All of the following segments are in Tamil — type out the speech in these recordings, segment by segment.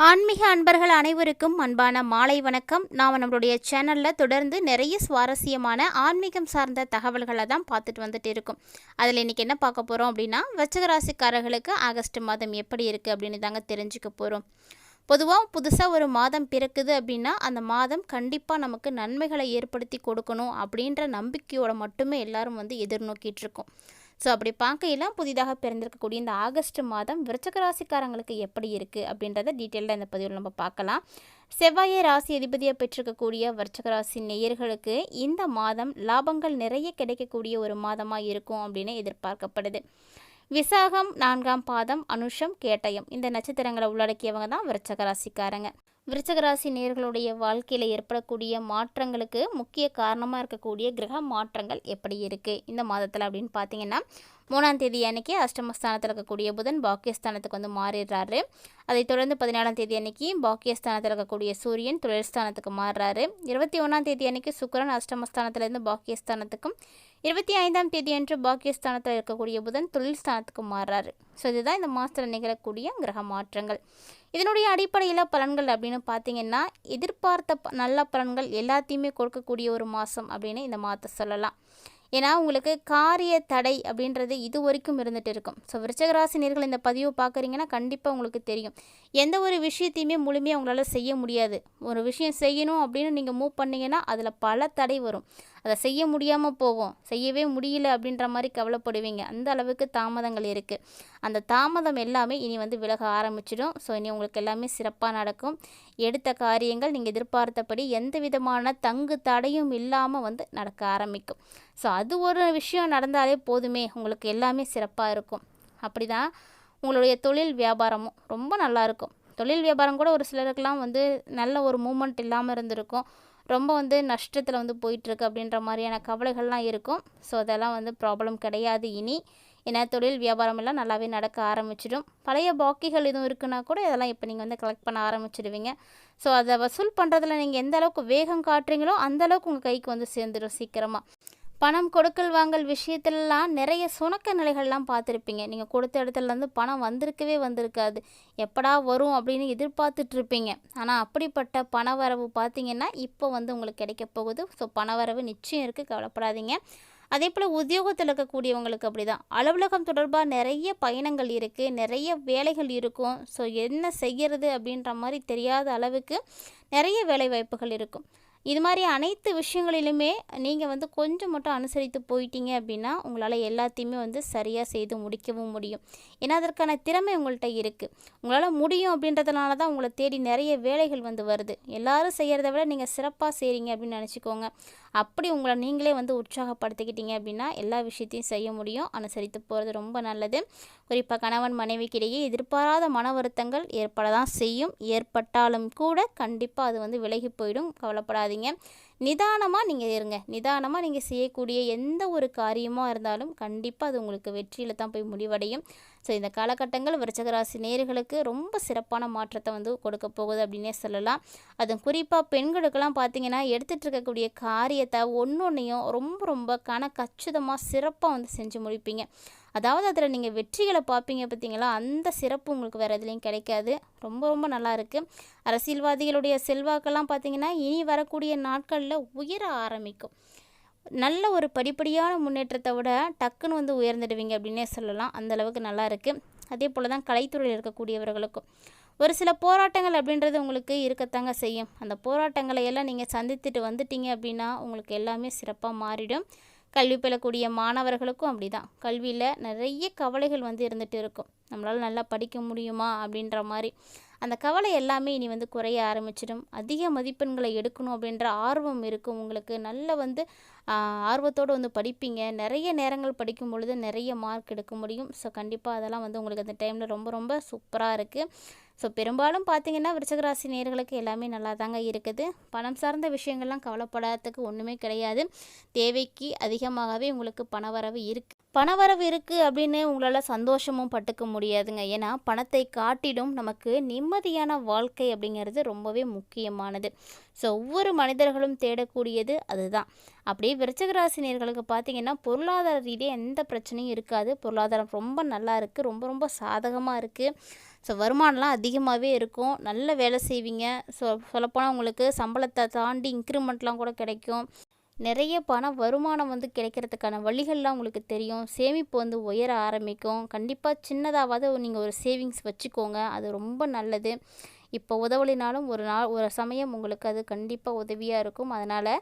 ஆன்மீக அன்பர்கள் அனைவருக்கும் அன்பான மாலை வணக்கம். நாம் நம்மளுடைய சேனலில் தொடர்ந்து நிறைய சுவாரஸ்யமான ஆன்மீகம் சார்ந்த தகவல்களை தான் பார்த்துட்டு வந்துட்டு இருக்கோம். அதில் இன்றைக்கி என்ன பார்க்க போகிறோம் அப்படின்னா வச்சகராசிக்காரர்களுக்கு ஆகஸ்ட் மாதம் எப்படி இருக்குது அப்படின்னு தாங்க தெரிஞ்சுக்க போகிறோம் பொதுவாக புதுசாக ஒரு மாதம் பிறக்குது அப்படின்னா அந்த மாதம் கண்டிப்பாக நமக்கு நன்மைகளை ஏற்படுத்தி கொடுக்கணும் அப்படின்ற நம்பிக்கையோட மட்டுமே எல்லாரும் வந்து எதிர்நோக்கிட்டு இருக்கோம். ஸோ அப்படி பார்க்கையில புதிதாக பிறந்திருக்கக்கூடிய இந்த ஆகஸ்ட் மாதம் விருச்சக ராசிக்காரங்களுக்கு எப்படி இருக்குது அப்படின்றத டீட்டெயிலாக இந்த பதிவில் நம்ம பார்க்கலாம். செவ்வாயை ராசி அதிபதியாக பெற்றிருக்கக்கூடிய விருச்சக ராசி நேயர்களுக்கு இந்த மாதம் லாபங்கள் நிறைய கிடைக்கக்கூடிய ஒரு மாதமாக இருக்கும் அப்படின்னு எதிர்பார்க்கப்படுது. விசாகம் நான்காம் பாதம் அனுஷம் கேட்டயம். இந்த நட்சத்திரங்களை உள்ளடக்கியவங்க தான் விருச்சக ராசிக்காரங்க. விருச்சகராசி நேர்களுடைய வாழ்க்கையில் ஏற்படக்கூடிய மாற்றங்களுக்கு முக்கிய காரணமாக இருக்கக்கூடிய கிரக மாற்றங்கள் எப்படி இருக்குது இந்த மாதத்தில் அப்படின்னு பார்த்தீங்கன்னா மூணாம் தேதி அன்னைக்கு அஷ்டமஸ்தானத்தில் இருக்கக்கூடிய புதன் பாக்கியஸ்தானத்துக்கு வந்து மாறிடுறாரு. அதைத் தொடர்ந்து பதினாலாம் தேதி அன்னைக்கு பாக்கியஸ்தானத்தில் இருக்கக்கூடிய சூரியன் தொழிற்ஸ்தானத்துக்கு மாறுறாரு. இருபத்தி ஒன்றாம் தேதி அன்னைக்கு சுக்கரன் அஷ்டமஸ்தானத்திலேருந்து பாக்கியஸ்தானத்துக்கும் இருபத்தி ஐந்தாம் தேதி அன்று பாக்கியஸ்தானத்தில் இருக்கக்கூடிய புதன் தொழில் ஸ்தானத்துக்கு மாறுறாரு. ஸோ இதுதான் இந்த மாதத்தில் நிகழக்கூடிய கிரக மாற்றங்கள். இதனுடைய அடிப்படையில் பலன்கள் அப்படின்னு பார்த்தீங்கன்னா எதிர்பார்த்த நல்ல பலன்கள் எல்லாத்தையுமே கொடுக்கக்கூடிய ஒரு மாதம் அப்படின்னு இந்த மாதத்தை சொல்லலாம். ஏன்னா உங்களுக்கு காரிய தடை அப்படின்றது இது வரைக்கும் இருந்துகிட்டு இருக்கும். ஸோ விருச்சகராசினியர்கள் இந்த பதிவை பார்க்குறீங்கன்னா கண்டிப்பாக உங்களுக்கு தெரியும். எந்த ஒரு விஷயத்தையுமே முழுமையாக உங்களால் செய்ய முடியாது. ஒரு விஷயம் செய்யணும் அப்படின்னு நீங்கள் மூவ் பண்ணிங்கன்னா அதில் பல தடை வரும். அதை செய்ய முடியாமல் போகும். செய்யவே முடியல அப்படின்ற மாதிரி கவலைப்படுவீங்க. அந்த அளவுக்கு தாமதங்கள் இருக்குது அந்த தாமதம் எல்லாமே இனி வந்து விலக ஆரம்பிச்சிடும். ஸோ இனி உங்களுக்கு எல்லாமே சிறப்பாக நடக்கும். எடுத்த காரியங்கள் நீங்கள் எதிர்பார்த்தபடி எந்த விதமான தங்கு தடையும் இல்லாமல் வந்து நடக்க ஆரம்பிக்கும். ஸோ அது ஒரு விஷயம் நடந்தாலே போதுமே. உங்களுக்கு எல்லாமே சிறப்பாக இருக்கும். அப்படி தான் உங்களுடைய தொழில் வியாபாரமும். ரொம்ப நல்லாயிருக்கும் தொழில் வியாபாரம் கூட ஒரு சிலருக்கெல்லாம் வந்து நல்ல ஒரு மூமெண்ட் இல்லாமல் இருந்திருக்கும். ரொம்ப வந்து நஷ்டத்தில் வந்து போயிட்டுருக்கு அப்படின்ற மாதிரியான கவலைகள்லாம் இருக்கும். ஸோ அதெல்லாம் வந்து ப்ராப்ளம் கிடையாது இனி. ஏன்னா தொழில் வியாபாரம் எல்லாம் நல்லாவே நடக்க ஆரம்பிச்சிடும். பழைய பாக்கிகள் எதுவும் இருக்குன்னா கூட இதெல்லாம் இப்போ நீங்கள் வந்து கலெக்ட் பண்ண ஆரம்பிச்சிடுவீங்க. ஸோ அதை வசூல் பண்ணுறதுல நீங்கள் எந்த அளவுக்கு வேகம் காட்டுறீங்களோ அந்த அளவுக்கு உங்கள் கைக்கு வந்து சேர்ந்துடும் சீக்கிரமாக பணம் கொடுக்கல் வாங்கல் விஷயத்துலலாம் நிறைய சுணக்க நிலைகள்லாம் பார்த்துருப்பீங்க. நீங்கள் கொடுத்த இடத்துலேருந்து பணம் வந்திருக்கவே வந்திருக்காது. எப்படா வரும் அப்படின்னு எதிர்பார்த்துட்ருப்பீங்க. ஆனால் அப்படிப்பட்ட பண வரவு பார்த்தீங்கன்னா இப்போ வந்து உங்களுக்கு கிடைக்க போகுது. ஸோ பண வரவு நிச்சயம் இருக்குது கவலைப்படாதீங்க. அதே போல் உத்தியோகத்தில் இருக்கக்கூடியவங்களுக்கு அப்படி தான் அலுவலகம் தொடர்பாக நிறைய பயணங்கள் இருக்குது நிறைய வேலைகள் இருக்கும். ஸோ என்ன செய்கிறது அப்படின்ற மாதிரி தெரியாத அளவுக்கு நிறைய வேலை வாய்ப்புகள் இருக்கும். இது மாதிரி அனைத்து விஷயங்களிலுமே நீங்கள் வந்து கொஞ்சம் மட்டும் அனுசரித்து போயிட்டீங்க அப்படின்னா உங்களால் எல்லாத்தையுமே வந்து சரியாக செய்து முடிக்கவும் முடியும். ஏன்னா அதற்கான திறமை உங்கள்கிட்ட இருக்குது உங்களால் முடியும் அப்படின்றதுனால தான் உங்களை தேடி நிறைய வேலைகள் வந்து வருது. எல்லாரும் செய்கிறத விட நீங்கள் சிறப்பாக செய்கிறீங்க அப்படின்னு நினச்சிக்கோங்க. அப்படி உங்களை நீங்களே வந்து உற்சாகப்படுத்திக்கிட்டீங்க அப்படின்னா எல்லா விஷயத்தையும் செய்ய முடியும். அனுசரித்து போகிறது ரொம்ப நல்லது. குறிப்பாக கணவன் மனைவிக்கிடையே எதிர்பாராத மன வருத்தங்கள் ஏற்பட தான் செய்யும். ஏற்பட்டாலும் கூட கண்டிப்பாக அது வந்து விலகி போயிடும். கவலைப்படாதீங்க. நிதானமாக நீங்கள் இருங்க. நிதானமாக நீங்கள் செய்யக்கூடிய எந்த ஒரு காரியமாக இருந்தாலும் கண்டிப்பாக அது உங்களுக்கு வெற்றியில் தான் போய் முடிவடையும். ஸோ இந்த காலகட்டங்கள் விருச்சகராசி நேர்களுக்கு ரொம்ப சிறப்பான மாற்றத்தை வந்து கொடுக்க போகுது அப்படின்னே சொல்லலாம். அதுவும் குறிப்பாக பெண்களுக்கெல்லாம் பார்த்தீங்கன்னா எடுத்துகிட்டு இருக்கக்கூடிய காரியத்தை ஒன்று ஒன்றையும் ரொம்ப ரொம்ப கணக்கச்சிதமாக சிறப்பாக வந்து செஞ்சு முடிப்பீங்க. அதாவது அதில் நீங்கள் வெற்றிகளை பார்ப்பீங்க பார்த்தீங்களா? அந்த சிறப்பு உங்களுக்கு வேறு எதுலேயும் கிடைக்காது. ரொம்ப ரொம்ப நல்லா இருக்குது அரசியல்வாதிகளுடைய செல்வாக்கெல்லாம் பார்த்தீங்கன்னா இனி வரக்கூடிய நாட்களில் உயர ஆரம்பிக்கும். நல்ல ஒரு படிப்படியான முன்னேற்றத்தை விட டக்குன்னு வந்து உயர்ந்துடுவீங்க அப்படின்னே சொல்லலாம். அந்தளவுக்கு நல்லா இருக்குது அதே போல் தான் கலைத்துறையில் இருக்கக்கூடியவர்களுக்கும். ஒரு சில போராட்டங்கள் அப்படின்றது உங்களுக்கு இருக்கத்தாங்க செய்யும். அந்த போராட்டங்களை எல்லாம் நீங்கள் சந்தித்துட்டு வந்துட்டீங்க அப்படின்னா உங்களுக்கு எல்லாமே சிறப்பாக மாறிடும். கல்வி பெறக்கூடிய மாணவர்களுக்கும் அப்படி தான் கல்வியில் நிறைய கவலைகள் வந்து இருந்துகிட்டு இருக்கும். நம்மளால் நல்லா படிக்க முடியுமா அப்படின்ற மாதிரி. அந்த கவலை எல்லாமே இனி வந்து குறைய ஆரம்பிச்சிடும். அதிக மதிப்பெண்களை எடுக்கணும் அப்படின்ற ஆர்வம் இருக்கும் உங்களுக்கு. நல்ல வந்து ஆர்வத்தோடு வந்து படிப்பீங்க. நிறைய நேரங்கள் படிக்கும் பொழுது நிறைய மார்க் எடுக்க முடியும். ஸோ கண்டிப்பாக அதெல்லாம் வந்து உங்களுக்கு அந்த டைமில் ரொம்ப ரொம்ப சூப்பராக இருக்குது ஸோ பெரும்பாலும் பார்த்தீங்கன்னா விருச்சகராசி நேர்களுக்கு எல்லாமே நல்லா தாங்க இருக்குது. பணம் சார்ந்த விஷயங்கள்லாம் கவலைப்படாததுக்கு ஒன்றுமே கிடையாது. தேவைக்கு அதிகமாகவே உங்களுக்கு பண வரவு இருக்குது பணவரவு இருக்குது அப்படின்னு உங்களால் சந்தோஷமும் பட்டுக்க முடியாதுங்க. ஏன்னா பணத்தை காட்டிலும் நமக்கு நிம்மதியான வாழ்க்கை அப்படிங்கிறது ரொம்பவே முக்கியமானது. ஸோ ஒவ்வொரு மனிதர்களும் தேடக்கூடியது அதுதான். அப்படியே விருச்சகராசினியர்களுக்கு பார்த்தீங்கன்னா பொருளாதார ரீதியாக எந்த பிரச்சனையும் இருக்காது. பொருளாதாரம் ரொம்ப நல்லா இருக்குது ரொம்ப ரொம்ப சாதகமாக இருக்குது ஸோ வருமானம்லாம் அதிகமாகவே இருக்கும். நல்ல வேலை செய்வீங்க. ஸோ சொல்லப்போனால் உங்களுக்கு சம்பளத்தை தாண்டி இன்க்ரிமெண்ட்லாம் கூட கிடைக்கும். நிறைய பணம் வருமானம் வந்து கிடைக்கிறதுக்கான வழிகள்லாம் உங்களுக்கு தெரியும். சேமிப்பு வந்து உயர ஆரம்பிக்கும். கண்டிப்பாக சின்னதாவது நீங்கள் ஒரு சேவிங்ஸ் வச்சுக்கோங்க. அது ரொம்ப நல்லது. இப்போ உதவலினாலும் ஒரு நாள் ஒரு சமயம் உங்களுக்கு அது கண்டிப்பாக உதவியாக இருக்கும். அதனால்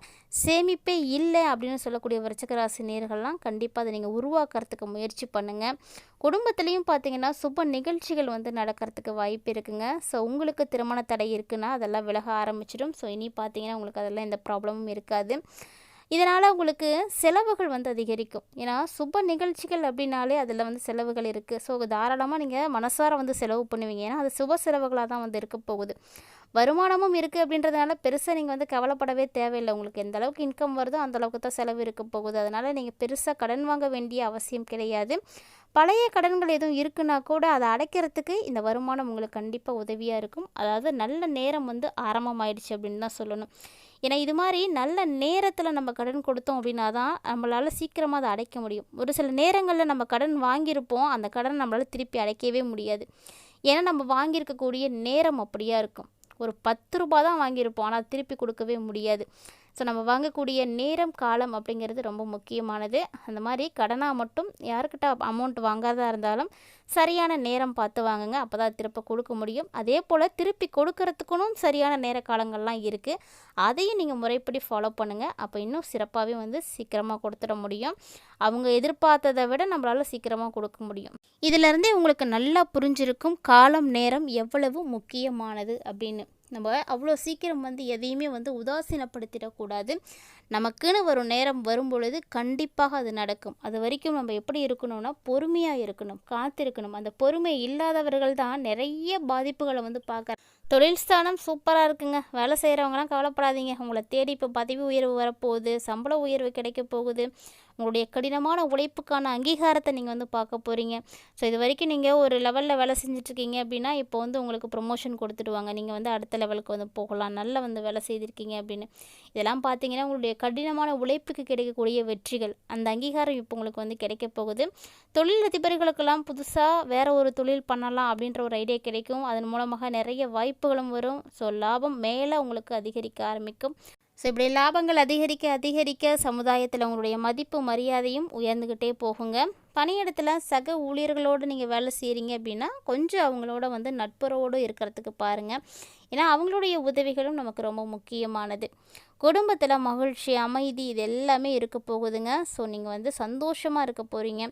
சேமிப்பே இல்லை அப்படின்னு சொல்லக்கூடிய விருச்சகராசி நேர்கள்லாம் கண்டிப்பாக அதை நீங்கள் உருவாக்குறதுக்கு முயற்சி பண்ணுங்கள் குடும்பத்துலேயும் பார்த்தீங்கன்னா சுப நிகழ்ச்சிகள் வந்து நடக்கிறதுக்கு வாய்ப்பு இருக்குங்க. ஸோ உங்களுக்கு திருமண தடை இருக்குன்னா அதெல்லாம் விலக ஆரம்பிச்சிடும். ஸோ இனி பார்த்தீங்கன்னா உங்களுக்கு அதெல்லாம் எந்த ப்ராப்ளமும் இருக்காது. இதனால் உங்களுக்கு செலவுகள் வந்து அதிகரிக்கும். ஏன்னா சுப நிகழ்ச்சிகள் அப்படின்னாலே அதில் வந்து செலவுகள் இருக்குது ஸோ தாராளமாக நீங்கள் மனசார வந்து செலவு பண்ணுவீங்க. ஏன்னா அது சுப செலவுகளாக தான் வந்து இருக்க போகுது. வருமானமும் இருக்குது அப்படின்றதுனால பெருசாக நீங்கள் வந்து கவலைப்படவே தேவையில்லை. உங்களுக்கு எந்த அளவுக்கு இன்கம் வருதோ அந்த அளவுக்கு தான் செலவு இருக்க போகுது. அதனால் நீங்கள் பெருசாக கடன் வாங்க வேண்டிய அவசியம் கிடையாது. பழைய கடன்கள் எதுவும் இருக்குன்னா கூட அதை அடைக்கிறதுக்கு இந்த வருமானம் உங்களுக்கு கண்டிப்பாக உதவியாக இருக்கும். அதாவது நல்ல நேரம் வந்து ஆரம்பமாயிடுச்சு அப்படின்னு தான் சொல்லணும். ஏன்னா இது மாதிரி நல்ல நேரத்தில் நம்ம கடன் கொடுத்தோம் அப்படின்னா தான் நம்மளால் சீக்கிரமாக அதை அடைக்க முடியும். ஒரு சில நேரங்களில் நம்ம கடன் வாங்கியிருப்போம். அந்த கடன் நம்மளால் திருப்பி அடைக்கவே முடியாது. ஏன்னா நம்ம வாங்கியிருக்கக்கூடிய நேரம் அப்படியா இருக்கும். ஒரு பத்து ரூபா தான் வாங்கியிருப்போம். ஆனால் திருப்பி கொடுக்கவே முடியாது. ஸோ நம்ம வாங்கக்கூடிய நேரம் காலம் அப்படிங்கிறது ரொம்ப முக்கியமானது. அந்த மாதிரி கடனாக மட்டும் யாருக்கிட்ட அமௌண்ட் வாங்காதா இருந்தாலும் சரியான நேரம் பார்த்து வாங்குங்க. அப்போ தான் திருப்ப கொடுக்க முடியும். அதே போல் திருப்பி கொடுக்கறதுக்குனும் சரியான நேர காலங்கள்லாம் இருக்குது அதையும் நீங்கள் முறைப்படி ஃபாலோ பண்ணுங்கள் அப்போ இன்னும் சிறப்பாகவே வந்து சீக்கிரமாக கொடுத்துட முடியும். அவங்க எதிர்பார்த்ததை விட நம்மளால் சீக்கிரமாக கொடுக்க முடியும். இதிலேருந்தே உங்களுக்கு நல்லா புரிஞ்சிருக்கும் காலம் நேரம் எவ்வளவு முக்கியமானது அப்படின்னு. நம்ம அவ்வளோ சீக்கிரம் வந்து எதையுமே வந்து உதாசீனப்படுத்திடக்கூடாது. நமக்குன்னு ஒரு நேரம் வரும்பொழுது கண்டிப்பாக அது நடக்கும். அது வரைக்கும் நம்ம எப்படி இருக்கணும்னா பொறுமையாக இருக்கணும் காத்திருக்கணும். அந்த பொறுமை இல்லாதவர்கள் தான் நிறைய பாதிப்புகளை வந்து பார்க்க தொழில் ஸ்தானம் சூப்பராக இருக்குங்க. வேலை செய்கிறவங்களாம் கவலைப்படாதீங்க. உங்களை தேடி இப்போ பதவி உயர்வு வரப்போகுது சம்பள உயர்வு கிடைக்க போகுது. உங்களுடைய கடினமான உழைப்புக்கான அங்கீகாரத்தை நீங்கள் வந்து பார்க்க போகிறீங்க ஸோ இது வரைக்கும் நீங்கள் ஒரு லெவலில் வேலை செஞ்சுட்ருக்கீங்க அப்படின்னா இப்போ வந்து உங்களுக்கு ப்ரொமோஷன் கொடுத்துடுவாங்க. நீங்கள் வந்து அடுத்த லெவலுக்கு வந்து போகலாம். நல்லா வந்து வேலை செய்திருக்கீங்க அப்படின்னு. இதெல்லாம் பார்த்தீங்கன்னா உங்களுடைய கடினமான உழைப்புக்கு கிடைக்கக்கூடிய வெற்றிகள். அந்த அங்கீகாரம் இப்போ உங்களுக்கு வந்து கிடைக்க போகுது. தொழில் அதிபர்களுக்கெல்லாம் புதுசாக வேறு ஒரு தொழில் பண்ணலாம் அப்படின்ற ஒரு ஐடியா கிடைக்கும். அதன் மூலமாக நிறைய வாய்ப்புகளும் வரும். ஸோ லாபம் மேலே உங்களுக்கு அதிகரிக்க ஆரம்பிக்கும். ஸோ இப்படி லாபங்கள் அதிகரிக்க அதிகரிக்க சமுதாயத்தில் உங்களுடைய மதிப்பு மரியாதையும் உயர்ந்துக்கிட்டே போகுங்க. பணியிடத்தில் சக ஊழியர்களோடு நீங்கள் வேலை செய்கிறீங்க அப்படின்னா கொஞ்சம் அவங்களோட வந்து நட்புறவோடு இருக்கிறதுக்கு பாருங்கள் ஏன்னா அவங்களுடைய உதவிகளும் நமக்கு ரொம்ப முக்கியமானது. குடும்பத்தில் மகிழ்ச்சி அமைதி இது எல்லாமே இருக்க போகுதுங்க. ஸோ நீங்கள் வந்து சந்தோஷமாக இருக்க போகிறீங்க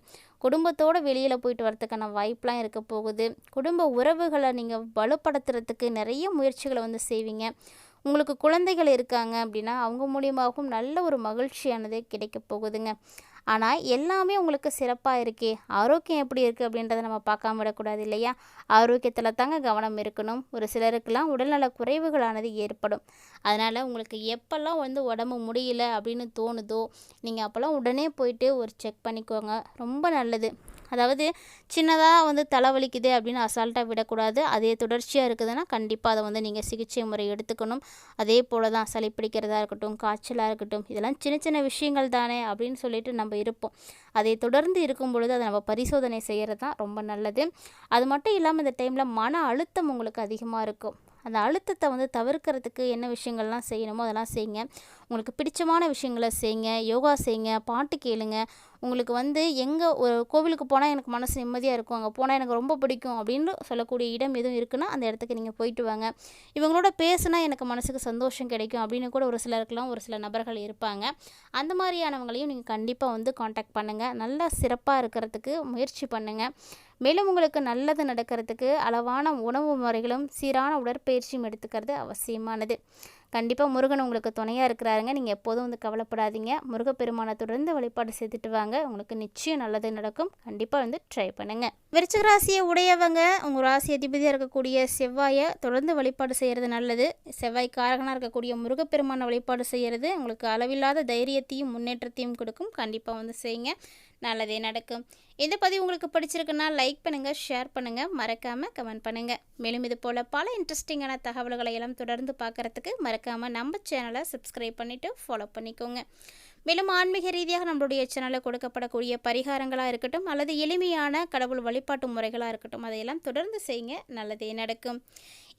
குடும்பத்தோடு வெளியில் போயிட்டு வரதுக்கான வாய்ப்பெலாம் இருக்க போகுது. குடும்ப உறவுகளை நீங்கள் வலுப்படுத்துறதுக்கு நிறைய முயற்சிகளை வந்து செய்வீங்க. உங்களுக்கு குழந்தைகள் இருக்காங்க அப்படின்னா அவங்க மூலியமாகவும் நல்ல ஒரு மகிழ்ச்சியானது கிடைக்க போகுதுங்க. ஆனால் எல்லாமே உங்களுக்கு சிறப்பாக இருக்கே. ஆரோக்கியம் எப்படி இருக்குது அப்படின்றத நம்ம பார்க்காம விடக்கூடாது இல்லையா? ஆரோக்கியத்தில் தாங்க கவனம் இருக்கணும். ஒரு சிலருக்கெல்லாம் உடல்நல குறைவுகளானது ஏற்படும். அதனால் உங்களுக்கு எப்போல்லாம் வந்து உடம்பு முடியல அப்படின்னு தோணுதோ நீங்கள் அப்போல்லாம் உடனே போயிட்டு ஒரு செக் பண்ணிக்கோங்க. ரொம்ப நல்லது. அதாவது சின்னதாக வந்து தலைவலிக்குது அப்படின்னு அசால்ட்டாக விடக்கூடாது. அதே தொடர்ச்சியாக இருக்குதுன்னா கண்டிப்பாக அதை வந்து நீங்கள் சிகிச்சை முறை எடுத்துக்கணும். அதே போல் தான் சளி பிடிக்கிறதா இருக்கட்டும் காய்ச்சலாக இருக்கட்டும் இதெல்லாம் சின்ன சின்ன விஷயங்கள் தானே அப்படின்னு சொல்லிட்டு நம்ம இருப்போம். அதை தொடர்ந்து இருக்கும் பொழுது அதை நம்ம பரிசோதனை செய்கிறது தான் ரொம்ப நல்லது. அது மட்டும் இல்லாமல் இந்த டைமில் மன அழுத்தம் உங்களுக்கு அதிகமாக இருக்கும். அந்த அழுத்தத்தை வந்து தவிர்க்கிறதுக்கு என்ன விஷயங்கள்லாம் செய்யணுமோ அதெல்லாம் செய்யுங்க. உங்களுக்கு பிடிச்சமான விஷயங்களை செய்யுங்க யோகா செய்யுங்க பாட்டு கேளுங்க. உங்களுக்கு வந்து எங்கே ஒரு கோவிலுக்கு போனால் எனக்கு மனசு நிம்மதியாக இருக்கும். அங்கே போனால் எனக்கு ரொம்ப பிடிக்கும் அப்படின்னு சொல்லக்கூடிய இடம் எதுவும் இருக்குன்னா அந்த இடத்துக்கு நீங்கள் போயிட்டு வாங்க. இவங்களோட பேசுனா எனக்கு மனசுக்கு சந்தோஷம் கிடைக்கும் அப்படின்னு கூட ஒரு சிலருக்குலாம் ஒரு சில நபர்கள் இருப்பாங்க. அந்த மாதிரியானவங்களையும் நீங்கள் கண்டிப்பாக வந்து காண்டாக்ட் பண்ணுங்கள் நல்லா சிறப்பாக இருக்கிறதுக்கு முயற்சி பண்ணுங்கள் மேலும் உங்களுக்கு நல்லது நடக்கிறதுக்கு அளவான உணவு முறைகளும் சீரான உடற்பயிற்சியும் எடுத்துக்கிறது அவசியமானது. கண்டிப்பாக முருகன் உங்களுக்கு துணையாக இருக்கிறாருங்க. நீங்கள் எப்போதும் வந்து கவலைப்படாதீங்க. முருகப்பெருமானை தொடர்ந்து வழிபாடு செய்துட்டு வாங்க. உங்களுக்கு நிச்சயம் நல்லது நடக்கும். கண்டிப்பாக வந்து ட்ரை பண்ணுங்கள் விருச்சிக ராசியை உடையவங்க உங்கள் ராசி அதிபதியாக இருக்கக்கூடிய செவ்வாயை தொடர்ந்து வழிபாடு செய்கிறது நல்லது. செவ்வாய் காரகனாக இருக்கக்கூடிய முருகப்பெருமானை வழிபாடு செய்கிறது உங்களுக்கு அளவில்லாத தைரியத்தையும் முன்னேற்றத்தையும் கொடுக்கும். கண்டிப்பாக வந்து செய்யுங்க. நல்லதே நடக்கும். இந்த பதிவு உங்களுக்கு பிடிச்சிருக்குன்னா லைக் பண்ணுங்கள் ஷேர் பண்ணுங்கள் மறக்காமல் கமெண்ட் பண்ணுங்கள் மேலும் இது போல் பல இன்ட்ரெஸ்டிங்கான தகவல்களை எல்லாம் தொடர்ந்து பார்க்குறதுக்கு மறக்காமல் நம்ம சேனலை சப்ஸ்கிரைப் பண்ணிவிட்டு ஃபாலோ பண்ணிக்கோங்க. மேலும் ஆன்மீக ரீதியாக நம்மளுடைய சேனலில் கொடுக்கப்படக்கூடிய பரிகாரங்களாக இருக்கட்டும் அல்லது எளிமையான கடவுள் வழிபாட்டு முறைகளாக இருக்கட்டும் அதையெல்லாம் தொடர்ந்து செய்யுங்க நல்லதே நடக்கும்.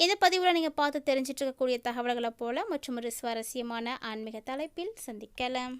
இந்த பதிவில் நீங்கள் பார்த்து தெரிஞ்சிட்டு இருக்கக்கூடிய தகவல்களை போல மற்றும் ஒரு சுவாரஸ்யமான ஆன்மீக தலைப்பில் சந்திக்கலாம்.